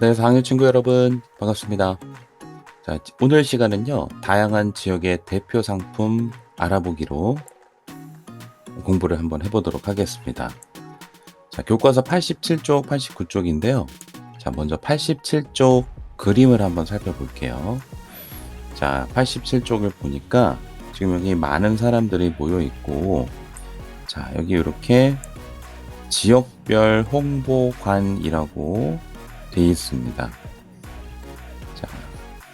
네, 4학년 친구 여러분, 반갑습니다. 자, 오늘 시간은요, 다양한 지역의 대표 상품 알아보기로 공부를 한번 해보도록 하겠습니다. 자, 교과서 87쪽, 89쪽인데요. 자, 먼저 87쪽 그림을 한번 살펴볼게요. 자, 87쪽을 보니까 지금 여기 많은 사람들이 모여 있고, 자, 여기 이렇게 지역별 홍보관이라고 되어 있습니다. 자,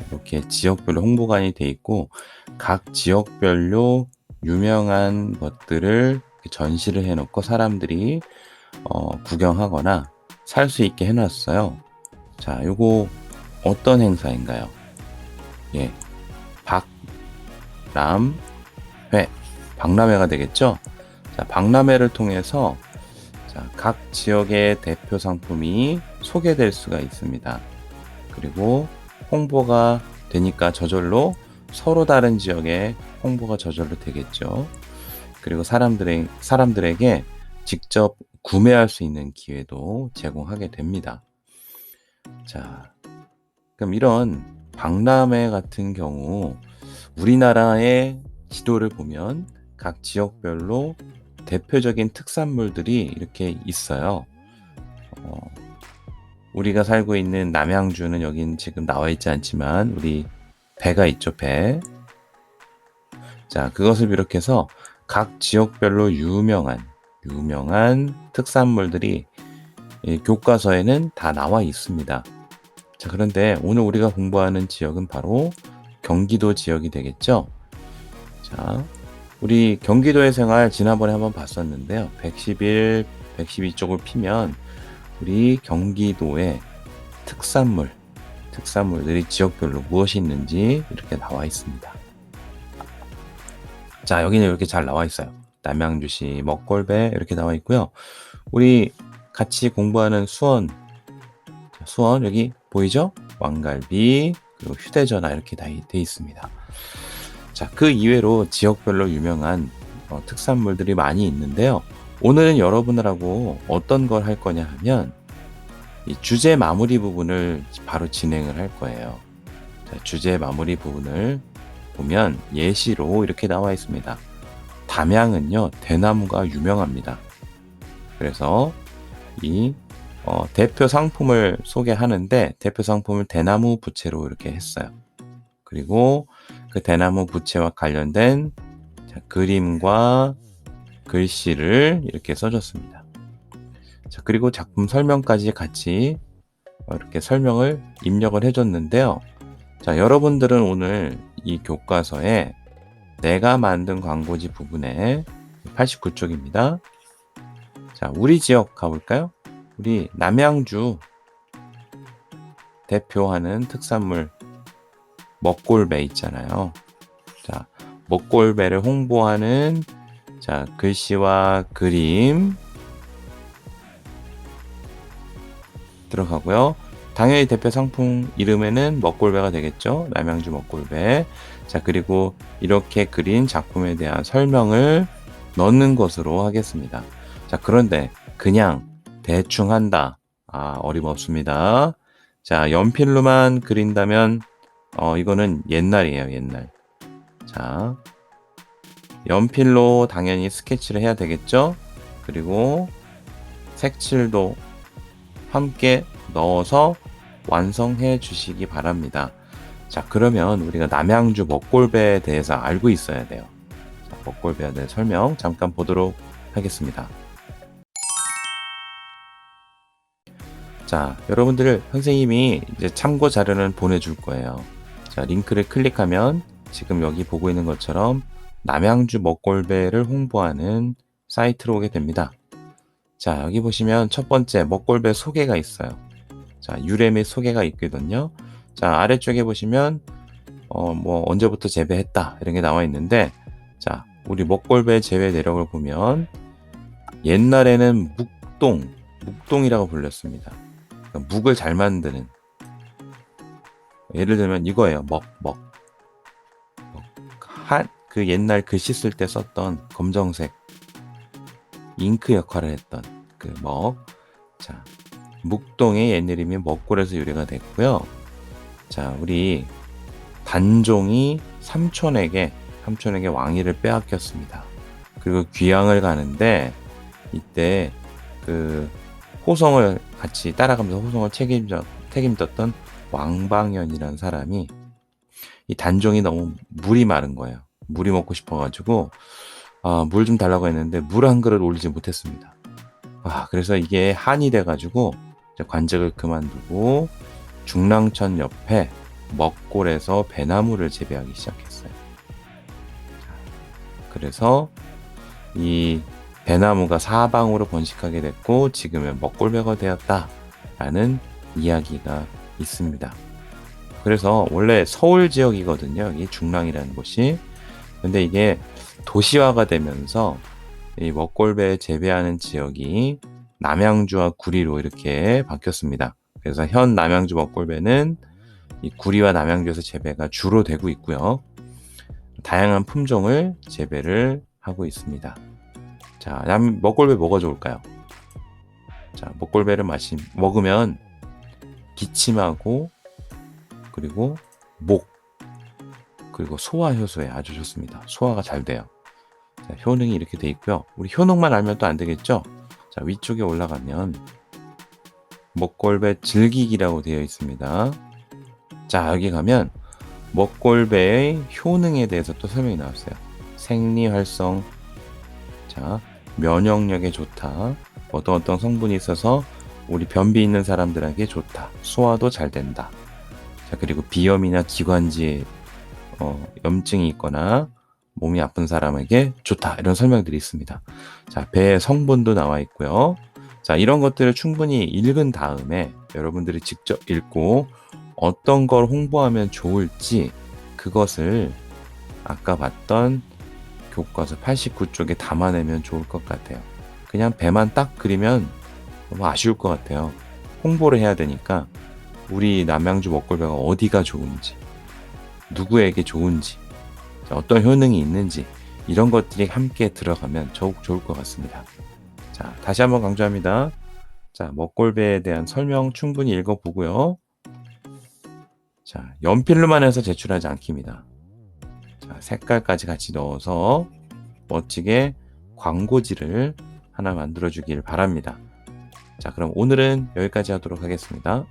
이렇게 지역별로 홍보관이 되어 있고, 각 지역별로 유명한 것들을 전시를 해놓고 사람들이 어, 구경하거나 살 수 있게 해놨어요. 자, 요거 어떤 행사인가요? 예, 박람회, 박람회가 되겠죠? 자, 박람회를 통해서 자, 각 지역의 대표 상품이 소개될 수가 있습니다. 그리고 홍보가 되니까 저절로 서로 다른 지역에 홍보가 저절로 되겠죠. 그리고 사람들의, 사람들에게 직접 구매할 수 있는 기회도 제공하게 됩니다. 자, 그럼 이런 박람회 같은 경우 우리나라의 지도를 보면 각 지역별로 대표적인 특산물들이 이렇게 있어요. 어, 우리가 살고 있는 남양주는 여긴 지금 나와 있지 않지만 우리 배가 있죠, 배. 자, 그것을 비롯해서 각 지역별로 유명한 유명한 특산물들이 교과서에는 다 나와 있습니다. 자, 그런데 오늘 우리가 공부하는 지역은 바로 경기도 지역이 되겠죠? 자, 우리 경기도의 생활 지난번에 한번 봤었는데요. 111, 112쪽을 피면 우리 경기도의 특산물, 특산물들이 지역별로 무엇이 있는지 이렇게 나와 있습니다. 자, 여기는 이렇게 잘 나와 있어요. 남양주시 먹골배 이렇게 나와 있고요. 우리 같이 공부하는 수원, 수원 여기 보이죠? 왕갈비 그리고 휴대전화 이렇게 다 돼 있습니다. 자, 그 이외로 지역별로 유명한 어, 특산물들이 많이 있는데요. 오늘은 여러분들하고 어떤 걸 할 거냐 하면 이 주제 마무리 부분을 바로 진행을 할 거예요. 자, 주제 마무리 부분을 보면 예시로 이렇게 나와 있습니다. 담양은요, 대나무가 유명합니다. 그래서 이 어, 대표 상품을 소개하는데 대표 상품을 대나무 부채로 이렇게 했어요. 그리고 그 대나무 부채와 관련된 자, 그림과 글씨를 이렇게 써줬습니다. 자, 그리고 작품 설명까지 같이 이렇게 설명을 입력을 해줬는데요. 자, 여러분들은 오늘 이 교과서에 내가 만든 광고지 부분에 89쪽입니다. 자, 우리 지역 가볼까요? 우리 남양주 대표하는 특산물 먹골배 있잖아요. 자, 먹골배를 홍보하는 자, 글씨와 그림 들어가고요. 당연히 대표 상품 이름에는 먹골배가 되겠죠. 남양주 먹골배. 자, 그리고 이렇게 그린 작품에 대한 설명을 넣는 것으로 하겠습니다. 자, 그런데 그냥 대충 한다. 아, 어림없습니다. 자, 연필로만 그린다면 어, 이거는 옛날이에요, 옛날. 자, 연필로 당연히 스케치를 해야 되겠죠? 그리고 색칠도 함께 넣어서 완성해 주시기 바랍니다. 자, 그러면 우리가 남양주 먹골배에 대해서 알고 있어야 돼요. 자, 먹골배에 대해 설명 잠깐 보도록 하겠습니다. 자, 여러분들 선생님이 이제 참고 자료는 보내줄 거예요. 자, 링크를 클릭하면 지금 여기 보고 있는 것처럼 남양주 먹골배를 홍보하는 사이트로 오게 됩니다. 자, 여기 보시면 첫 번째 먹골배 소개가 있어요. 자, 유래 및 소개가 있거든요. 자, 아래쪽에 보시면 어, 뭐 언제부터 재배했다 이런 게 나와 있는데 자, 우리 먹골배 재배 내력을 보면 옛날에는 묵동, 묵동이라고 불렸습니다. 그러니까 묵을 잘 만드는 예를 들면 이거예요. 먹, 먹. 한, 그 옛날 글씨 쓸 때 썼던 검정색 잉크 역할을 했던 그 먹. 자, 묵동의 옛 이름이 먹골에서 유래가 됐고요. 자, 우리 단종이 삼촌에게 삼촌에게 왕위를 빼앗겼습니다. 그리고 귀양을 가는데 이때 그 호성을 같이 따라가면서 호성을 책임져 책임졌던 왕방연이라는 사람이 이 단종이 너무 물이 마른 거예요. 물이 먹고 싶어가지고 아, 물좀 달라고 했는데 물 한 그릇 올리지 못했습니다. 아, 그래서 이게 한이 돼가지고 관직을 그만두고 중랑천 옆에 먹골에서 배나무를 재배하기 시작했어요. 자, 그래서 이 배나무가 사방으로 번식하게 됐고 지금은 먹골배가 되었다라는 이야기가 있습니다. 그래서 원래 서울 지역이거든요. 이 중랑이라는 곳이. 근데 이게 도시화가 되면서 이 먹골배 재배하는 지역이 남양주와 구리로 이렇게 바뀌었습니다. 그래서 현 남양주 먹골배는 이 구리와 남양주에서 재배가 주로 되고 있고요. 다양한 품종을 재배를 하고 있습니다. 자, 남 먹골배 뭐가 좋을까요? 자, 먹골배를 마시 먹으면 기침하고 그리고 목 그리고 소화 효소에 아주 좋습니다. 소화가 잘 돼요. 자, 효능이 이렇게 돼 있고요. 우리 효능만 알면 또 안 되겠죠? 자, 위쪽에 올라가면 먹골배 즐기기라고 되어 있습니다. 자, 여기 가면 먹골배의 효능에 대해서 또 설명이 나왔어요. 생리 활성, 자, 면역력에 좋다. 어떤 어떤 성분이 있어서 우리 변비 있는 사람들에게 좋다. 소화도 잘 된다. 자, 그리고 비염이나 기관지에 어, 염증이 있거나 몸이 아픈 사람에게 좋다. 이런 설명들이 있습니다. 자, 배의 성분도 나와 있고요. 자, 이런 것들을 충분히 읽은 다음에 여러분들이 직접 읽고 어떤 걸 홍보하면 좋을지 그것을 아까 봤던 교과서 89쪽에 담아내면 좋을 것 같아요. 그냥 배만 딱 그리면 너무 아쉬울 것 같아요. 홍보를 해야 되니까 우리 남양주 먹골배가 어디가 좋은지, 누구에게 좋은지, 어떤 효능이 있는지 이런 것들이 함께 들어가면 더욱 좋을 것 같습니다. 자, 다시 한번 강조합니다. 자, 먹골배에 대한 설명 충분히 읽어보고요. 자, 연필로만 해서 제출하지 않기입니다. 자, 색깔까지 같이 넣어서 멋지게 광고지를 하나 만들어 주길 바랍니다. 자, 그럼 오늘은 여기까지 하도록 하겠습니다.